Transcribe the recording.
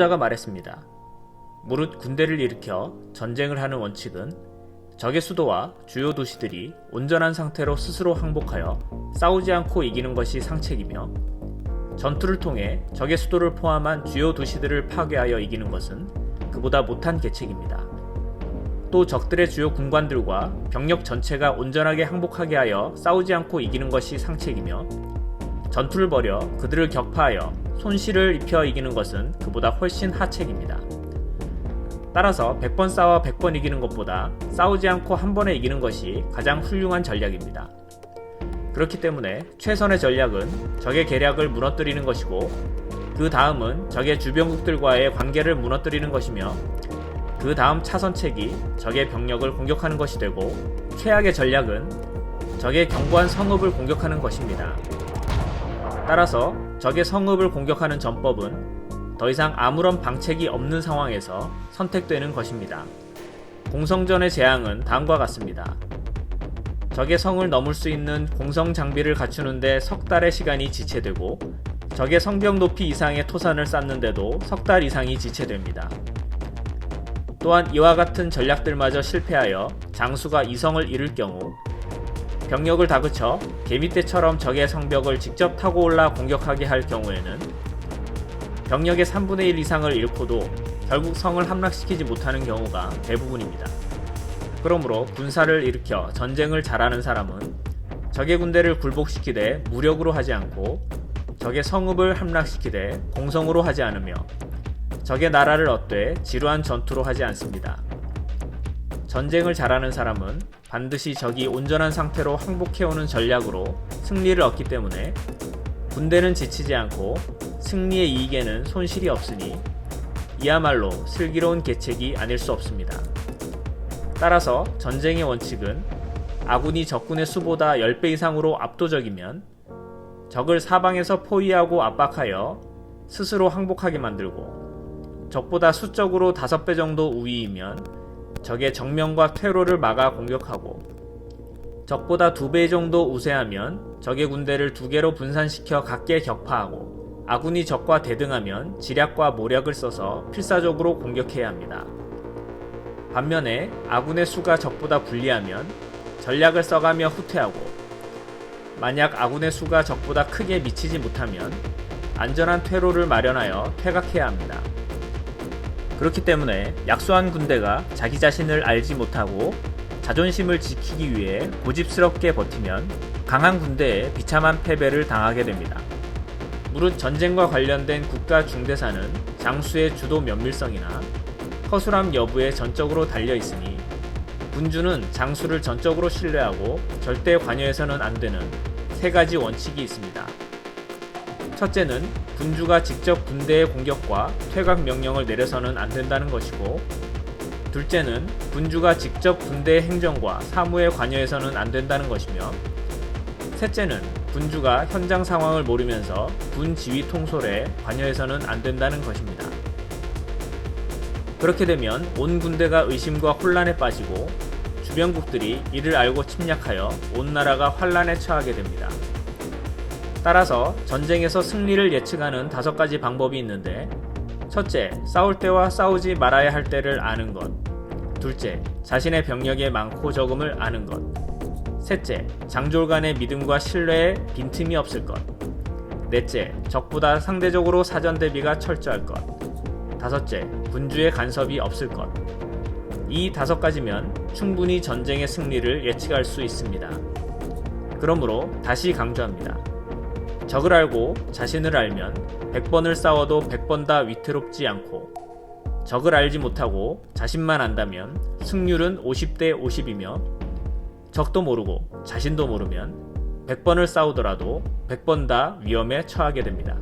선자가 말했습니다. 무릇 군대를 일으켜 전쟁을 하는 원칙은 적의 수도와 주요 도시들이 온전한 상태로 스스로 항복하여 싸우지 않고 이기는 것이 상책이며 전투를 통해 적의 수도를 포함한 주요 도시들을 파괴하여 이기는 것은 그보다 못한 계책입니다. 또 적들의 주요 군관들과 병력 전체가 온전하게 항복하게 하여 싸우지 않고 이기는 것이 상책이며 전투를 벌여 그들을 격파하여 손실을 입혀 이기는 것은 그보다 훨씬 하책입니다. 따라서 100번 싸워 100번 이기는 것보다 싸우지 않고 한 번에 이기는 것이 가장 훌륭한 전략입니다. 그렇기 때문에 최선의 전략은 적의 계략을 무너뜨리는 것이고 그 다음은 적의 주변국들과의 관계를 무너뜨리는 것이며 그 다음 차선책이 적의 병력을 공격하는 것이 되고 최악의 전략은 적의 견고한 성읍을 공격하는 것입니다. 따라서 적의 성읍을 공격하는 전법은 더 이상 아무런 방책이 없는 상황에서 선택되는 것입니다. 공성전의 재앙은 다음과 같습니다. 적의 성을 넘을 수 있는 공성 장비를 갖추는데 석 달의 시간이 지체되고 적의 성벽 높이 이상의 토산을 쌓는데도 석 달 이상이 지체됩니다. 또한 이와 같은 전략들마저 실패하여 장수가 이성을 잃을 경우 병력을 다그쳐 개미떼처럼 적의 성벽을 직접 타고 올라 공격하게 할 경우에는 병력의 3분의 1 이상을 잃고도 결국 성을 함락시키지 못하는 경우가 대부분입니다. 그러므로 군사를 일으켜 전쟁을 잘하는 사람은 적의 군대를 굴복시키되 무력으로 하지 않고 적의 성읍을 함락시키되 공성으로 하지 않으며 적의 나라를 얻되 지루한 전투로 하지 않습니다. 전쟁을 잘하는 사람은 반드시 적이 온전한 상태로 항복해오는 전략으로 승리를 얻기 때문에 군대는 지치지 않고 승리의 이익에는 손실이 없으니 이야말로 슬기로운 계책이 아닐 수 없습니다. 따라서 전쟁의 원칙은 아군이 적군의 수보다 10배 이상으로 압도적이면 적을 사방에서 포위하고 압박하여 스스로 항복하게 만들고 적보다 수적으로 5배 정도 우위이면 적의 정면과 퇴로를 막아 공격하고 적보다 2배 정도 우세하면 적의 군대를 두 개로 분산시켜 각계 격파하고 아군이 적과 대등하면 지략과 모략을 써서 필사적으로 공격해야 합니다. 반면에 아군의 수가 적보다 불리하면 전략을 써가며 후퇴하고 만약 아군의 수가 적보다 크게 미치지 못하면 안전한 퇴로를 마련하여 퇴각해야 합니다. 그렇기 때문에 약소한 군대가 자기 자신을 알지 못하고 자존심을 지키기 위해 고집스럽게 버티면 강한 군대에 비참한 패배를 당하게 됩니다. 무릇 전쟁과 관련된 국가 중대사는 장수의 주도 면밀성이나 허술함 여부에 전적으로 달려 있으니 군주는 장수를 전적으로 신뢰하고 절대 관여해서는 안 되는 세 가지 원칙이 있습니다. 첫째는 군주가 직접 군대의 공격과 퇴각 명령을 내려서는 안 된다는 것이고, 둘째는 군주가 직접 군대의 행정과 사무에 관여해서는 안 된다는 것이며, 셋째는 군주가 현장 상황을 모르면서 군 지휘 통솔에 관여해서는 안 된다는 것입니다. 그렇게 되면 온 군대가 의심과 혼란에 빠지고 주변국들이 이를 알고 침략하여 온 나라가 환란에 처하게 됩니다. 따라서 전쟁에서 승리를 예측하는 다섯 가지 방법이 있는데 첫째, 싸울 때와 싸우지 말아야 할 때를 아는 것. 둘째, 자신의 병력의 많고 적음을 아는 것. 셋째, 장졸 간의 믿음과 신뢰에 빈틈이 없을 것. 넷째, 적보다 상대적으로 사전 대비가 철저할 것. 다섯째, 군주의 간섭이 없을 것. 이 다섯 가지면 충분히 전쟁의 승리를 예측할 수 있습니다. 그러므로 다시 강조합니다. 적을 알고 자신을 알면 100번을 싸워도 100번 다 위태롭지 않고 적을 알지 못하고 자신만 안다면 승률은 50대 50이며 적도 모르고 자신도 모르면 100번을 싸우더라도 100번 다 위험에 처하게 됩니다.